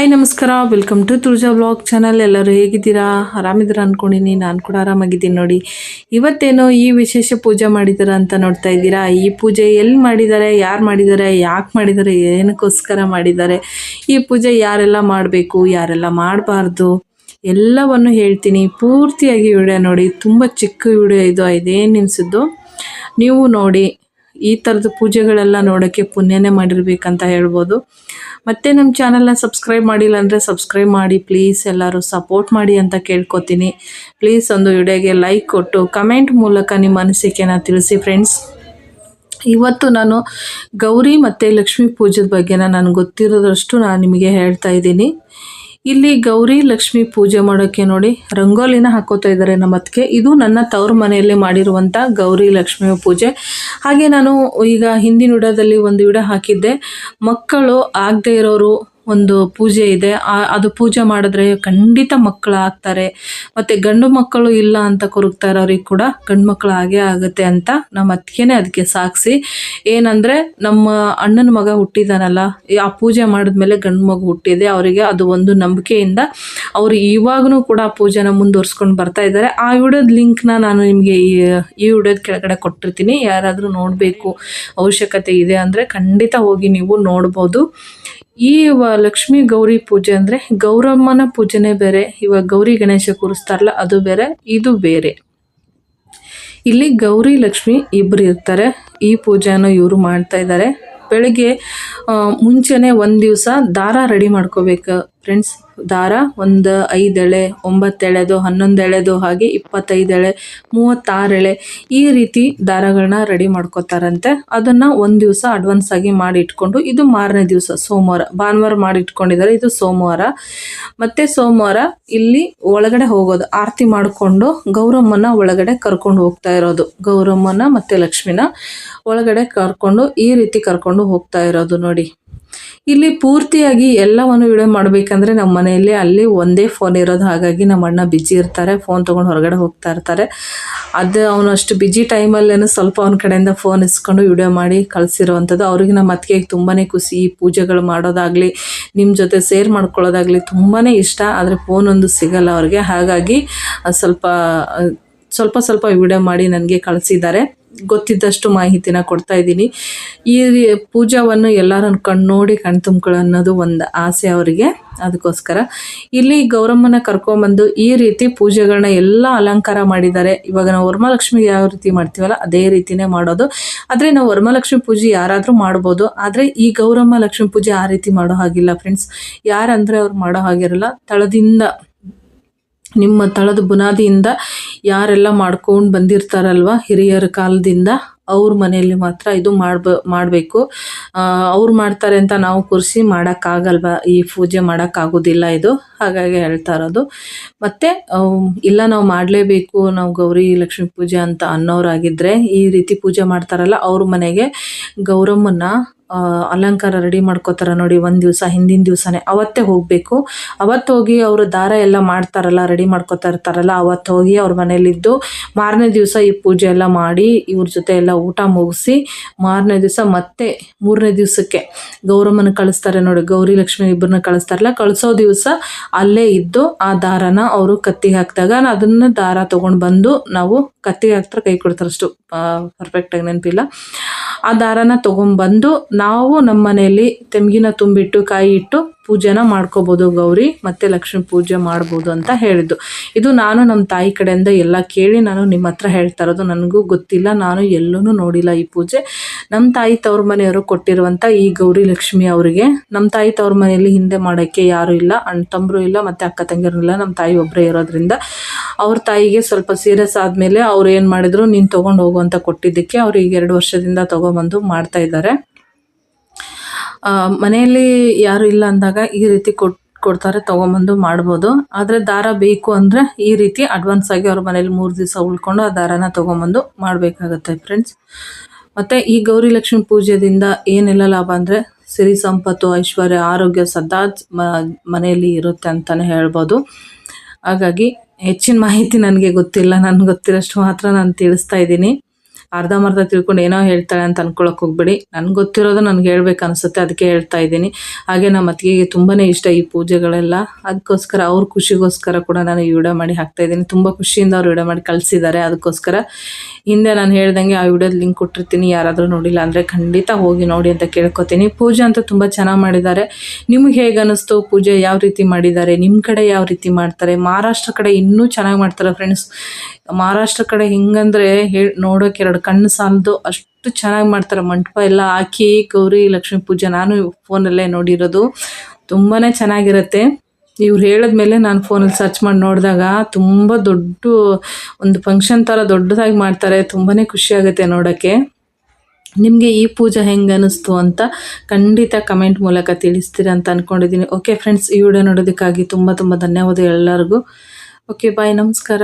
Hi ನಮಸ್ಕಾರ. Welcome to Tulaja blog channel ಎಲ್ಲರೂ ಹೇಗಿದ್ದೀರಾ? ಆರಾಮಿದ್ದೀರಾ ಅಂದ್ಕೊಂಡಿನಿ ನಾನು ಕೂಡ ಆರಾಮಾಗಿದ್ದೀನಿ ನೋಡಿ. ಇವತ್ತೇನೋ ಈ ವಿಶೇಷ ಪೂಜೆ ಮಾಡಿದಾರ ಅಂತ ನೋಡ್ತಾ ಇದ್ದೀರಾ? ಈ ಪೂಜೆ ಎಲ್ಲಿ ಮಾಡಿದ್ದಾರೆ ಯಾರು ಮಾಡಿದ್ದಾರೆ ಯಾಕೆ ಮಾಡಿದ್ದಾರೆ ಏನಕ್ಕೋಸ್ಕರ ಮಾಡಿದ್ದಾರೆ ಈ ಪೂಜೆ ಯಾರೆಲ್ಲ ಮಾಡಬೇಕು? ಯಾರೆಲ್ಲ ಮಾಡಬಾರ್ದು? ಎಲ್ಲವನ್ನು ಹೇಳ್ತೀನಿ. ಪೂರ್ತಿಯಾಗಿ ವಿಡಿಯೋ ನೋಡಿ. ತುಂಬ ಚಿಕ್ಕ ವಿಡಿಯೋ ಇದು. ಇದೇನು ನಿಮ್ಸಿದ್ದು ನೀವು ನೋಡಿ. ಈ ಥರದ ಪೂಜೆಗಳೆಲ್ಲ ನೋಡೋಕ್ಕೆ ಪುಣ್ಯನೇ ಮಾಡಿರ್ಬೇಕಂತ ಹೇಳ್ಬೋದು. ಮತ್ತೆ ನಮ್ಮ ಚಾನಲ್ನ ಸಬ್ಸ್ಕ್ರೈಬ್ ಮಾಡಿಲ್ಲ ಅಂದರೆ ಸಬ್ಸ್ಕ್ರೈಬ್ ಮಾಡಿ ಪ್ಲೀಸ್ ಎಲ್ಲರೂ ಸಪೋರ್ಟ್ ಮಾಡಿ ಅಂತ ಕೇಳ್ಕೊತೀನಿ. ಪ್ಲೀಸ್ ಒಂದು ವಿಡಿಯೋಗೆ ಲೈಕ್ ಕೊಟ್ಟು ಕಮೆಂಟ್ ಮೂಲಕ ನಿಮ್ಮ ಅನಿಸಿಕೆನ ತಿಳಿಸಿ ಫ್ರೆಂಡ್ಸ್ ಇವತ್ತು ನಾನು ಗೌರಿ ಮತ್ತು ಲಕ್ಷ್ಮೀ ಪೂಜೆದ ಬಗ್ಗೆನ ನಾನು ಗೊತ್ತಿರೋದಷ್ಟು ನಾನು ನಿಮಗೆ ಹೇಳ್ತಾ ಇದ್ದೀನಿ. ಇಲ್ಲಿ ಗೌರಿ ಲಕ್ಷ್ಮಿ ಪೂಜೆ ಮಾಡೋಕೆ ನೋಡಿ ರಂಗೋಲಿನ ಹಾಕೋತಾ ಇದ್ದಾರೆ ನಮ್ಮ ಅತ್ತಿಗೆ. ಇದು ನನ್ನ ತವ್ರ ಮನೆಯಲ್ಲಿ ಮಾಡಿರುವಂಥ ಗೌರಿ ಲಕ್ಷ್ಮಿ ಪೂಜೆ. ಹಾಗೆ ನಾನು ಈಗ ಹಿಂದಿನ ವಿಡದಲ್ಲಿ ಒಂದು ವಿಡ ಹಾಕಿದ್ದೆ. ಮಕ್ಕಳು ಆಗದೆ ಇರೋರು ಒಂದು ಪೂಜೆ ಇದೆ. ಅದು ಪೂಜೆ ಮಾಡಿದ್ರೆ ಖಂಡಿತ ಮಕ್ಕಳು ಆಗ್ತಾರೆ ಮತ್ತು ಗಂಡು ಮಕ್ಕಳು ಇಲ್ಲ ಅಂತ ಕೊರಗ್ತಾ ಇರೋರಿಗೆ ಕೂಡ ಗಂಡು ಮಕ್ಕಳು ಆಗೇ ಆಗುತ್ತೆ ಅಂತ ನಮ್ಮ ಅತ್ತಿಗೆನೇ ಅದಕ್ಕೆ ಸಾಕ್ಷಿ ಏನಂದರೆ ನಮ್ಮ ಅಣ್ಣನ ಮಗ ಹುಟ್ಟಿದಾನಲ್ಲ ಆ ಪೂಜೆ ಮಾಡಿದ್ಮೇಲೆ ಗಂಡು ಮಗು ಹುಟ್ಟಿದೆ. ಅವರಿಗೆ ಅದು ಒಂದು ನಂಬಿಕೆಯಿಂದ ಅವರು ಇವಾಗೂ ಕೂಡ ಆ ಪೂಜೆನ ಮುಂದುವರ್ಸ್ಕೊಂಡು ಬರ್ತಾ ಇದ್ದಾರೆ. ಆ ವಿಡಿಯೋದ ಲಿಂಕ್ನ ನಾನು ನಿಮಗೆ ಈ ಈ ವಿಡಿಯೋದ ಕೆಳಗಡೆ ಕೊಟ್ಟಿರ್ತೀನಿ. ಯಾರಾದರೂ ನೋಡಬೇಕು ಅವಶ್ಯಕತೆ ಇದೆ ಅಂದರೆ ಖಂಡಿತ ಹೋಗಿ ನೀವು ನೋಡ್ಬೋದು. ಈ ಲಕ್ಷ್ಮೀ ಗೌರಿ ಪೂಜೆ ಅಂದ್ರೆ ಗೌರಮ್ಮನ ಪೂಜೆನೆ ಬೇರೆ ಇವಾಗ ಗೌರಿ ಗಣೇಶ ಕೂರಿಸ್ತಾರಲ್ಲ ಅದು ಬೇರೆ, ಇದು ಬೇರೆ. ಇಲ್ಲಿ ಗೌರಿ, ಲಕ್ಷ್ಮಿ ಇಬ್ಬರು ಇರ್ತಾರೆ. ಈ ಪೂಜೆಯನ್ನು ಇವರು ಮಾಡ್ತಾ ಇದ್ದಾರೆ. ಬೆಳಗ್ಗೆ ಮುಂಚೆನೇ ಒಂದು ದಿವಸ ದಾರ ರೆಡಿ ಮಾಡ್ಕೋಬೇಕು. ಫ್ರೆಂಡ್ಸ್ ದಾರ, ಒಂದು ಎಳೆದು ಹನ್ನೊಂದು ಎಳೆದು ಹಾಗೆ ಇಪ್ಪತ್ತೈದು ಎಳೆ ಮೂವತ್ತಾರು ಎಳೆ ಈ ರೀತಿ ದಾರಗಳನ್ನ ರೆಡಿ ಮಾಡ್ಕೋತಾರಂತೆ. ಅದನ್ನು ಒಂದು ದಿವಸ ಅಡ್ವಾನ್ಸ್ ಆಗಿ ಮಾಡಿ ಇಟ್ಕೊಂಡು ಇದು ಮಾರನೇ ದಿವಸ, ಸೋಮವಾರ, ಭಾನುವಾರ ಮಾಡಿ ಇಟ್ಕೊಂಡಿದ್ದಾರೆ ಇದು ಸೋಮವಾರ. ಮತ್ತೆ ಸೋಮವಾರ ಇಲ್ಲಿ ಒಳಗಡೆ ಹೋಗೋದು, ಆರತಿ ಮಾಡಿಕೊಂಡು ಗೌರಮ್ಮನ ಒಳಗಡೆ ಕರ್ಕೊಂಡು ಹೋಗ್ತಾ ಇರೋದು, ಗೌರಮ್ಮನ ಮತ್ತೆ ಲಕ್ಷ್ಮಿನ ಒಳಗಡೆ ಕರ್ಕೊಂಡು ಈ ರೀತಿ ಕರ್ಕೊಂಡು ಹೋಗ್ತಾ ಇರೋದು ನೋಡಿ. ಇಲ್ಲಿ ಪೂರ್ತಿಯಾಗಿ ಎಲ್ಲವನ್ನು ವಿಡಿಯೋ ಮಾಡಬೇಕಂದ್ರೆ ನಮ್ಮ ಮನೆಯಲ್ಲಿ ಅಲ್ಲಿ ಒಂದೇ ಫೋನ್ ಇರೋದು. ಹಾಗಾಗಿ ನಮ್ಮ ಅಣ್ಣ ಬಿಜಿ ಇರ್ತಾರೆ ಫೋನ್ ತೊಗೊಂಡು ಹೊರಗಡೆ ಹೋಗ್ತಾ ಇರ್ತಾರೆ. ಅದು ಅವನು ಅಷ್ಟು ಬಿಜಿ ಟೈಮಲ್ಲೇನು ಸ್ವಲ್ಪ ಅವನ ಕಡೆಯಿಂದ ಫೋನ್ ಇಸ್ಕೊಂಡು ವಿಡಿಯೋ ಮಾಡಿ ಕಳಿಸಿರುವಂಥದ್ದು. ಅವ್ರಿಗೆ ನಮ್ಮ ಅತ್ತಿಗೆಗೆ ತುಂಬಾ ಖುಷಿ, ಪೂಜೆಗಳು ಮಾಡೋದಾಗಲಿ ನಿಮ್ಮ ಜೊತೆ ಸೇರ್ ಮಾಡ್ಕೊಳ್ಳೋದಾಗಲಿ ತುಂಬಾ ಇಷ್ಟ. ಆದರೆ ಫೋನ್ ಒಂದು ಸಿಗಲ್ಲ ಅವ್ರಿಗೆ. ಹಾಗಾಗಿ ಸ್ವಲ್ಪ ಸ್ವಲ್ಪ ಸ್ವಲ್ಪ ವಿಡಿಯೋ ಮಾಡಿ ನನಗೆ ಕಳಿಸಿದ್ದಾರೆ. ಗೊತ್ತಿದ್ದಷ್ಟು ಮಾಹಿತಿನ ಕೊಡ್ತಾ ಇದ್ದೀನಿ. ಈ ಪೂಜಾವನ್ನು ಎಲ್ಲರನ್ನು ಕಣ್ಣೋಡಿ ನೋಡಿ ಅನ್ನೋದು ಒಂದು ಆಸೆ ಅವರಿಗೆ. ಅದಕ್ಕೋಸ್ಕರ ಇಲ್ಲಿ ಗೌರಮ್ಮನ ಕರ್ಕೊಂಬಂದು ಈ ರೀತಿ ಪೂಜೆಗಳನ್ನ ಎಲ್ಲ ಅಲಂಕಾರ ಮಾಡಿದ್ದಾರೆ. ಇವಾಗ ನಾವು ವರಮಹಾಲಕ್ಷ್ಮಿಗೆ ಯಾವ ರೀತಿ ಮಾಡ್ತೀವಲ್ಲ, ಅದೇ ರೀತಿನೇ ಮಾಡೋದು. ಆದರೆ ನಾವು ವರಮಹಾಲಕ್ಷ್ಮಿ ಪೂಜೆ ಯಾರಾದರೂ ಮಾಡ್ಬೋದು. ಆದರೆ ಈ ಗೌರಮ್ಮ ಲಕ್ಷ್ಮಿ ಪೂಜೆ ಆ ರೀತಿ ಮಾಡೋ ಹಾಗಿಲ್ಲ ಫ್ರೆಂಡ್ಸ್. ಯಾರಂದರೆ ಅವ್ರು ಮಾಡೋ ಹಾಗಿರಲ್ಲ. ತಳದಿಂದ ನಿಮ್ಮ ತಳದ ಬುನಾದಿಯಿಂದ ಯಾರೆಲ್ಲ ಮಾಡ್ಕೊಂಡು ಬಂದಿರ್ತಾರಲ್ವ ಹಿರಿಯರ ಕಾಲದಿಂದ ಅವ್ರ ಮನೆಯಲ್ಲಿ ಮಾತ್ರ ಇದು ಮಾಡ್ಬ ಮಾಡಬೇಕು. ಅವ್ರು ಮಾಡ್ತಾರೆ ಅಂತ ನಾವು ಕುರ್ಸಿ ಮಾಡೋಕ್ಕಾಗಲ್ವ ಈ ಪೂಜೆ ಮಾಡೋಕ್ಕಾಗೋದಿಲ್ಲ ಇದು. ಹಾಗಾಗಿ ಹೇಳ್ತಾ ಇರೋದು. ಮತ್ತು ಇಲ್ಲ ನಾವು ಮಾಡಲೇಬೇಕು ನಾವು ಗೌರಿ ಲಕ್ಷ್ಮೀ ಪೂಜೆ ಅಂತ ಅನ್ನೋರಾಗಿದ್ದರೆ ಈ ರೀತಿ ಪೂಜೆ ಮಾಡ್ತಾರಲ್ಲ ಅವ್ರ ಮನೆಗೆ ಗೌರಮ್ಮನ ಆ, ಅಲಂಕಾರ ರೆಡಿ ಮಾಡ್ಕೋತಾರೆ ನೋಡಿ, ಒಂದು ದಿವಸ, ಹಿಂದಿನ ದಿವಸನೇ. ಅವತ್ತೇ ಹೋಗಬೇಕು. ಅವತ್ತು ಹೋಗಿ ಅವರು ದಾರ ಎಲ್ಲ ಮಾಡ್ತಾರಲ್ಲ, ರೆಡಿ ಮಾಡ್ಕೋತಾ ಇರ್ತಾರಲ್ಲ ಅವತ್ತು ಹೋಗಿ ಅವ್ರ ಮನೇಲಿದ್ದು ಮಾರನೇ ದಿವಸ ಈ ಪೂಜೆ ಎಲ್ಲ ಮಾಡಿ, ಇವ್ರ ಜೊತೆ ಎಲ್ಲ ಊಟ ಮುಗಿಸಿ, ಮಾರನೇ ದಿವಸ ಮತ್ತೆ ಮೂರನೇ ದಿವಸಕ್ಕೆ ಗೌರಮ್ಮನ ಕಳಿಸ್ತಾರೆ ನೋಡಿ, ಗೌರಿ ಲಕ್ಷ್ಮಿ ಇಬ್ಬರನ್ನ ಕಳಿಸ್ತಾರಲ್ಲ, ಕಳಿಸೋ ದಿವಸ ಅಲ್ಲೇ ಇದ್ದು ಆ ದಾರನ ಅವರು ಕತ್ತಿಗೆ ಹಾಕಿದಾಗ ಅದನ್ನ ದಾರ ತೊಗೊಂಡು ಬಂದು ನಾವು ಕತ್ತಿಗೆ ಹಾಕ್ತಾರೆ, ಕೈ ಕೊಡ್ತಾರಷ್ಟು. ಪರ್ಫೆಕ್ಟಾಗಿ ನೆನಪಿಲ್ಲ. ಆ ದಾರನ ತೊಗೊಂಬಂದು ನಾವು ನಮ್ಮ ಮನೆಯಲ್ಲಿ ತೆಂಗಿನ ತುಂಬಿಟ್ಟು ಕಾಯಿ ಇಟ್ಟು ಪೂಜೆನ ಮಾಡ್ಕೋಬೋದು ಗೌರಿ, ಮತ್ತು ಲಕ್ಷ್ಮೀ ಪೂಜೆ ಮಾಡ್ಬೋದು ಅಂತ ಹೇಳಿದ್ದು. ಇದು ನಾನು ನಮ್ಮ ತಾಯಿ ಕಡೆಯಿಂದ ಎಲ್ಲ ಕೇಳಿ ನಾನು ನಿಮ್ಮ ಹತ್ರ ಹೇಳ್ತಾ ಇರೋದು. ನನಗೂ ಗೊತ್ತಿಲ್ಲ, ನಾನು ಎಲ್ಲೂ ನೋಡಿಲ್ಲ ಈ ಪೂಜೆ. ನಮ್ಮ ತಾಯಿ ತವ್ರ ಮನೆಯವರು ಕೊಟ್ಟಿರುವಂಥ ಈ ಗೌರಿ ಲಕ್ಷ್ಮಿ ಅವರಿಗೆ ನಮ್ಮ ತಾಯಿ ತವ್ರ ಮನೆಯಲ್ಲಿ ಹಿಂದೆ ಮಾಡೋಕ್ಕೆ ಯಾರೂ ಇಲ್ಲ, ಅಣ್ಣ ತಮ್ಮರು ಇಲ್ಲ, ಮತ್ತು ಅಕ್ಕ ತಂಗಿಯರು ಇಲ್ಲ ನಮ್ಮ ತಾಯಿ ಒಬ್ಬರೇ ಇರೋದ್ರಿಂದ ಅವ್ರ ತಾಯಿಗೆ ಸ್ವಲ್ಪ ಸೀರಿಯಸ್ ಆದಮೇಲೆ ಅವ್ರು ಏನು ಮಾಡಿದ್ರು, ನೀನು ತೊಗೊಂಡು ಹೋಗು ಅಂತ ಕೊಟ್ಟಿದ್ದಕ್ಕೆ ಅವ್ರು ಈಗ ಎರಡು ವರ್ಷದಿಂದ ತೊಗೊಂಬಂದು ಮಾಡ್ತಾ ಇದ್ದಾರೆ. ಮನೆಯಲ್ಲಿ ಯಾರು ಇಲ್ಲ ಅಂದಾಗ ಈ ರೀತಿ ಕೊಟ್, ಕೊಡ್ತಾರೆ, ತೊಗೊಂಬಂದು ಮಾಡ್ಬೋದು. ಆದರೆ ದಾರ ಬೇಕು ಅಂದರೆ ಈ ರೀತಿ ಅಡ್ವಾನ್ಸ್ ಆಗಿ ಅವ್ರ ಮನೇಲಿ ಮೂರು ದಿವಸ ಉಳ್ಕೊಂಡು ಆ ದಾರನ ತೊಗೊಂಬಂದು ಮಾಡಬೇಕಾಗತ್ತೆ ಫ್ರೆಂಡ್ಸ್ ಮತ್ತು ಈ ಗೌರಿ ಲಕ್ಷ್ಮಿ ಪೂಜೆದಿಂದ ಏನೆಲ್ಲ ಲಾಭ ಅಂದರೆ ಸಿರಿ ಸಂಪತ್ತು, ಐಶ್ವರ್ಯ, ಆರೋಗ್ಯ ಸದಾ ಮನೆಯಲ್ಲಿ ಇರುತ್ತೆ ಅಂತಲೇ ಹೇಳ್ಬೋದು. ಹಾಗಾಗಿ ಹೆಚ್ಚಿನ ಮಾಹಿತಿ ನನಗೆ ಗೊತ್ತಿಲ್ಲ, ನನಗೆ ಗೊತ್ತಿರೋಷ್ಟು ಮಾತ್ರ ನಾನು ತಿಳಿಸ್ತಾ ಇದ್ದೀನಿ. ಅರ್ಧಂಬರ್ಧ ತಿಳ್ಕೊಂಡು ಏನೋ ಹೇಳ್ತಾಳೆ ಅಂತ ಅನ್ಕೊಳಕ್ ಹೋಗ್ಬೇಡಿ. ನನ್ಗೆ ಗೊತ್ತಿರೋದು ನನಗೆ ಹೇಳ್ಬೇಕು ಅನ್ಸುತ್ತೆ ಅದಕ್ಕೆ ಹೇಳ್ತಾ ಇದ್ದೀನಿ. ಹಾಗೆ ನಮ್ಮ ಅತ್ತಿಗೆಗೆ ತುಂಬಾನೇ ಇಷ್ಟ ಈ ಪೂಜೆಗಳೆಲ್ಲ. ಅದಕ್ಕೋಸ್ಕರ ಅವ್ರ ಖುಷಿಗೋಸ್ಕರ ಕೂಡ ನಾನು ಈ ವಿಡಿಯೋ ಮಾಡಿ ಹಾಕ್ತಾ ಇದ್ದೀನಿ. ತುಂಬಾ ಖುಷಿಯಿಂದ ಅವ್ರು ವಿಡಿಯೋ ಮಾಡಿ ಕಳಿಸಿದ್ದಾರೆ ಅದಕ್ಕೋಸ್ಕರ ಹಿಂದೆ ನಾನು ಹೇಳ್ದಂಗೆ ಆ ವಿಡಿಯೋದ ಲಿಂಕ್ ಕೊಟ್ಟಿರ್ತೀನಿ, ಯಾರಾದರೂ ನೋಡಿಲ್ಲ ಅಂದರೆ ಖಂಡಿತ ಹೋಗಿ ನೋಡಿ ಅಂತ ಕೇಳ್ಕೊತೀನಿ. ಪೂಜೆ ಅಂತ ತುಂಬ ಚೆನ್ನಾಗಿ ಮಾಡಿದ್ದಾರೆ. ನಿಮ್ಗೆ ಹೇಗೆ ಅನ್ನಿಸ್ತು ಪೂಜೆ ಯಾವ ರೀತಿ ಮಾಡಿದ್ದಾರೆ? ನಿಮ್ಮ ಕಡೆ ಯಾವ ರೀತಿ ಮಾಡ್ತಾರೆ? ಮಹಾರಾಷ್ಟ್ರ ಕಡೆ ಇನ್ನೂ ಚೆನ್ನಾಗಿ ಮಾಡ್ತಾರೆ ಫ್ರೆಂಡ್ಸ್ ಮಹಾರಾಷ್ಟ್ರ ಕಡೆ ಹಿಂಗಂದ್ರೆ ಹೇಳಿ ನೋಡೋಕೆ ಎರಡು ಕಣ್ಣು ಸಾಲದು ಅಷ್ಟು ಚೆನ್ನಾಗಿ ಮಾಡ್ತಾರೆ. ಮಂಟಪ ಎಲ್ಲ ಹಾಕಿ ಗೌರಿ ಲಕ್ಷ್ಮೀ ಪೂಜೆ ನಾನು ಫೋನಲ್ಲೇ ನೋಡಿರೋದು. ತುಂಬಾ ಚೆನ್ನಾಗಿರುತ್ತೆ. ಇವ್ರು ಹೇಳಿದ್ಮೇಲೆ ನಾನು ಫೋನಲ್ಲಿ ಸರ್ಚ್ ಮಾಡಿ ನೋಡಿದಾಗ ತುಂಬ ದೊಡ್ಡ ಒಂದು ಫಂಕ್ಷನ್ ಥರ ದೊಡ್ಡದಾಗಿ ಮಾಡ್ತಾರೆ. ತುಂಬಾ ಖುಷಿ ಆಗುತ್ತೆ ನೋಡೋಕ್ಕೆ. ನಿಮಗೆ ಈ ಪೂಜೆ ಹೆಂಗೆ ಅನ್ನಿಸ್ತು ಅಂತ ಖಂಡಿತ ಕಮೆಂಟ್ ಮೂಲಕ ತಿಳಿಸ್ತೀರ ಅಂತ ಅಂದ್ಕೊಂಡಿದ್ದೀನಿ ಓಕೆ ಫ್ರೆಂಡ್ಸ್ ಈ ವಿಡಿಯೋ ನೋಡೋದಕ್ಕಾಗಿ ತುಂಬ ತುಂಬ ಧನ್ಯವಾದ ಎಲ್ಲರಿಗೂ. ಓಕೆ ಬಾಯ್ ನಮಸ್ಕಾರ.